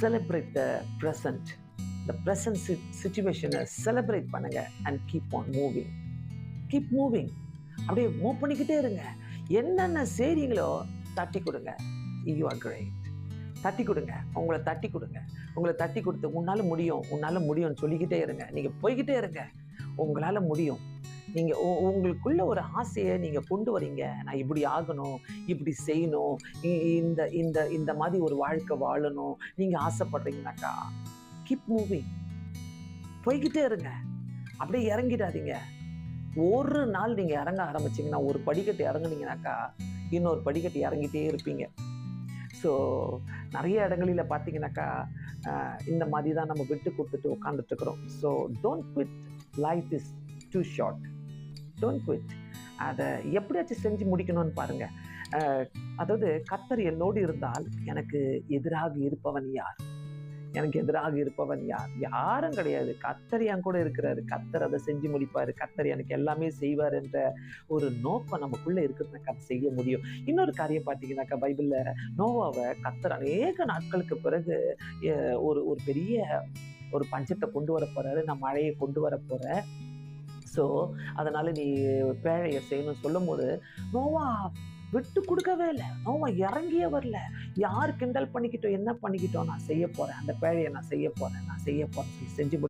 Celebrate the present the present சுச்சுவேஷனை celebrate பண்ணுங்க and keep on moving keep moving அப்படியே move பண்ணிக்கிட்டே இருங்க. என்னென்ன செய்றீங்களோ தட்டி கொடுங்க. யூ ஆர் கிரேட் தட்டி கொடுங்க. உங்களை தட்டி கொடுங்க. உங்களை தட்டி கொடுத்து உன்னால் முடியும். உன்னால் முடியும்னு சொல்லிக்கிட்டே இருங்க. நீங்கள் போய்கிட்டே இருங்க. உங்களால் முடியும். நீங்க உ- உங்களுக்குள்ள ஒரு ஆசையை நீங்க கொண்டு வரீங்க. நான் இப்படி ஆகணும் இப்படி செய்யணும் இ- இந்த இந்த இந்த மாதிரி ஒரு வாழ்க்கை வாழணும். நீங்க ஆசைப்படுறீங்கனாக்கா கீப் மூவிங் போய்கிட்டே இருங்க. அப்படியே இறங்கிடாதீங்க. ஒரு நாள் நீங்க இறங்க ஆரம்பிச்சீங்கன்னா ஒரு படிக்கட்டு இறங்குனீங்கனாக்கா இன்னொரு படிக்கட்டு இறங்கிட்டே இருப்பீங்க. ஸோ நிறைய இடங்களில் பார்த்தீங்கன்னாக்கா ஆஹ், இந்த மாதிரி தான் நம்ம விட்டு கொடுத்துட்டு உட்காந்துட்டு இருக்கிறோம். So don't quit life is too short don't quit அதை எப்படியாச்சும் செஞ்சு முடிக்கணும்னு பாருங்க. அதாவது கத்தர் என்னோடு இருந்தால் எனக்கு எதிராக இருப்பவன் யார்? எனக்கு எதிராக இருப்பவன் யார்? யாரும் கிடையாது. கத்தர் என் கூட இருக்கிறாரு. கத்தர் அதை செஞ்சு முடிப்பாரு. கத்தர் எனக்கு எல்லாமே செய்வார் என்ற ஒரு நோக்கம் நமக்குள்ள இருக்கிறதுனாக்கா அதை செய்ய முடியும். இன்னொரு காரியம் பார்த்தீங்கன்னாக்கா பைபிள்ல நோவாவை கத்தர் அநேக நாட்களுக்கு பிறகு அஹ், ஒரு ஒரு பெரிய ஒரு பஞ்சத்தை கொண்டு வர போறாரு. நான் மழையை கொண்டு வர போகிறேன் ஸோ அதனால நீ பேழையை செய்யணும்னு சொல்லும் போது நோவா விட்டு கொடுக்கவே இல்லை. நோவா இறங்கியே வரல. யார் கிண்டல் பண்ணிக்கிட்டோம் என்ன பண்ணிக்கிட்டோம் நான் செய்ய போறேன். அந்த பேழையை நான் செய்ய போறேன். நான் செய்ய போறேன் செஞ்சு